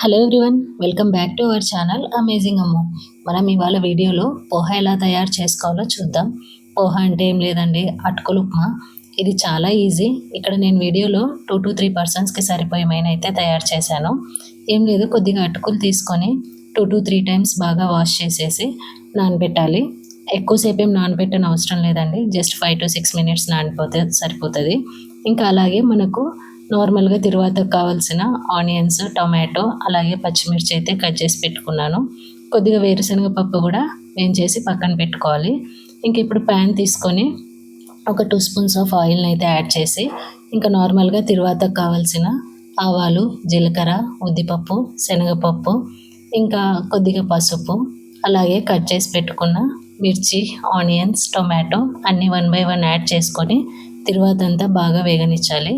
Hello everyone welcome back to our channel amazing అమ్మో మనం ఇవాళ వీడియోలో పోహా ఎలా తయారు చేసుకోవాలో చూద్దాం. పోహా అంటే ఏం లేదండి అటుకులు ఉప్మా. ఇది చాలా ఈజీ. ఇక్కడ నేను వీడియోలో టూ టు త్రీ పర్సన్స్కి సరిపోయేమైనా అయితే తయారు చేశాను. ఏం లేదు కొద్దిగా అటుకులు తీసుకొని టూ టు త్రీ టైమ్స్ బాగా వాష్ చేసేసి నానబెట్టాలి. ఎక్కువసేపు ఏం నానబెట్టని అవసరం లేదండి just five to six minutes నానిపోతే సరిపోతుంది. ఇంకా అలాగే మనకు నార్మల్గా తిరువాతకు కావాల్సిన ఆనియన్స్ టొమాటో అలాగే పచ్చిమిర్చి అయితే కట్ చేసి పెట్టుకున్నాను. కొద్దిగా వేరుశనగ పప్పు కూడా వేయించేసి పక్కన పెట్టుకోవాలి. ఇంక ఇప్పుడు ప్యాన్ తీసుకొని ఒక టూ స్పూన్స్ ఆఫ్ ఆయిల్ని అయితే యాడ్ చేసి ఇంకా నార్మల్గా తిరువాతకు కావాల్సిన ఆవాలు జీలకర్ర ఉద్దిపప్పు శనగపప్పు ఇంకా కొద్దిగా పసుపు అలాగే కట్ చేసి పెట్టుకున్న మిర్చి ఆనియన్స్ టొమాటో అన్నీ వన్ బై వన్ యాడ్ చేసుకొని తిరువాత అంతా బాగా వేగనిచ్చాలి.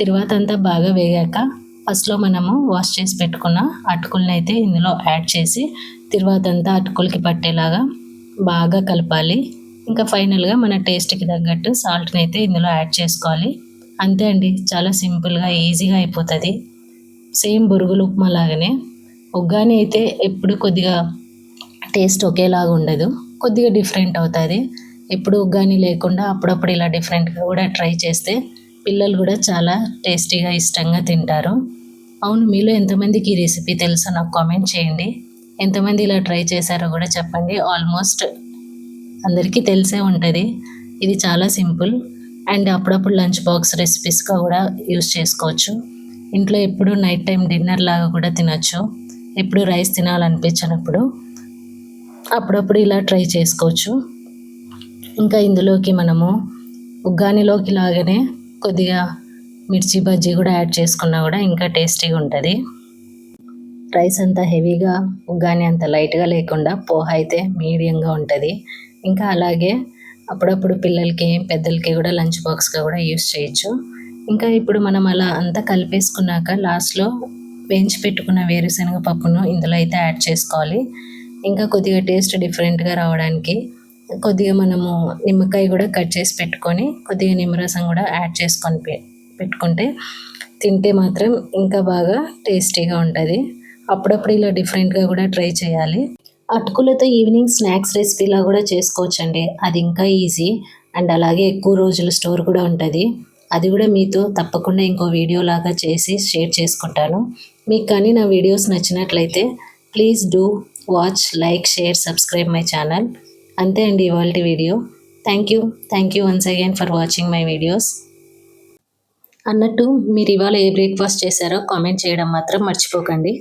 తర్వాత అంతా బాగా వేగాక ఫస్ట్లో మనము వాష్ చేసి పెట్టుకున్న అటుకుల్ని అయితే ఇందులో యాడ్ చేసి తర్వాత అంతా అటుకులకి పట్టేలాగా బాగా కలపాలి. ఇంకా ఫైనల్గా మన టేస్ట్కి తగ్గట్టు సాల్ట్ని అయితే ఇందులో యాడ్ చేసుకోవాలి. అంతే అండి చాలా సింపుల్గా ఈజీగా అయిపోతుంది. సేమ్ బొరుగులు ఉప్మా లాగానే. ఉగ్గాని అయితే ఎప్పుడు కొద్దిగా టేస్ట్ ఒకేలాగా ఉండదు కొద్దిగా డిఫరెంట్ అవుతుంది. ఎప్పుడు ఉగ్గాని లేకుండా అప్పుడప్పుడు ఇలా డిఫరెంట్గా కూడా ట్రై చేస్తే పిల్లలు కూడా చాలా టేస్టీగా ఇష్టంగా తింటారు. అవును మీలో ఎంతమందికి ఈ రెసిపీ తెలుసో నాకు కామెంట్ చేయండి. ఎంతమంది ఇలా ట్రై చేశారో కూడా చెప్పండి. ఆల్మోస్ట్ అందరికీ తెలిసే ఉంటుంది. ఇది చాలా సింపుల్ అండ్ అప్పుడప్పుడు లంచ్ బాక్స్ రెసిపీస్గా కూడా యూస్ చేసుకోవచ్చు. ఇంట్లో ఎప్పుడు నైట్ టైం డిన్నర్ లాగా కూడా తినొచ్చు. ఎప్పుడు రైస్ తినాలనిపించినప్పుడు అప్పుడప్పుడు ఇలా ట్రై చేసుకోవచ్చు. ఇంకా ఇందులోకి మనము ఉగ్గానిలోకి లాగానే కొద్దిగా మిర్చి బజ్జీ కూడా యాడ్ చేసుకున్నా కూడా ఇంకా టేస్టీగా ఉంటుంది. రైస్ అంతా హెవీగా ఉగ్గాని అంత లైట్గా లేకుండా పోహ అయితే మీడియంగా ఉంటుంది. ఇంకా అలాగే అప్పుడప్పుడు పిల్లలకి పెద్దలకి కూడా లంచ్ బాక్స్గా కూడా యూస్ చేయొచ్చు. ఇంకా ఇప్పుడు మనం అలా అంతా కలిపేసుకున్నాక లాస్ట్లో వేయించి పెట్టుకున్న వేరుశనగ పప్పును ఇందులో అయితే యాడ్ చేసుకోవాలి. ఇంకా కొద్దిగా టేస్ట్ డిఫరెంట్గా రావడానికి కొద్దిగా మనము నిమ్మకాయ కూడా కట్ చేసి పెట్టుకొని కొద్దిగా నిమ్మరసం కూడా యాడ్ చేసుకొని పెట్టుకుంటే తింటే మాత్రం ఇంకా బాగా టేస్టీగా ఉంటుంది. అప్పుడప్పుడు ఇలా డిఫరెంట్గా కూడా ట్రై చేయాలి. అటుకులతో ఈవినింగ్ స్నాక్స్ రెసిపీలా కూడా చేసుకోవచ్చండి. అది ఇంకా ఈజీ. అండ్ అలాగే ఎక్కువ రోజులు స్టోర్ కూడా ఉంటుంది. అది కూడా మీతో తప్పకుండా ఇంకో వీడియో లాగా చేసి షేర్ చేసుకుంటాను. మీకు కానీ నా వీడియోస్ నచ్చినట్లయితే please do watch like share subscribe my channel. అంతే అండి ఇవాళ video. Thank you thank you once again for watching my videos అన్నట్టు మీరు ఇవాళ ఏ బ్రేక్ఫాస్ట్ చేశారో కామెంట్ చేయడం మాత్రం మర్చిపోకండి.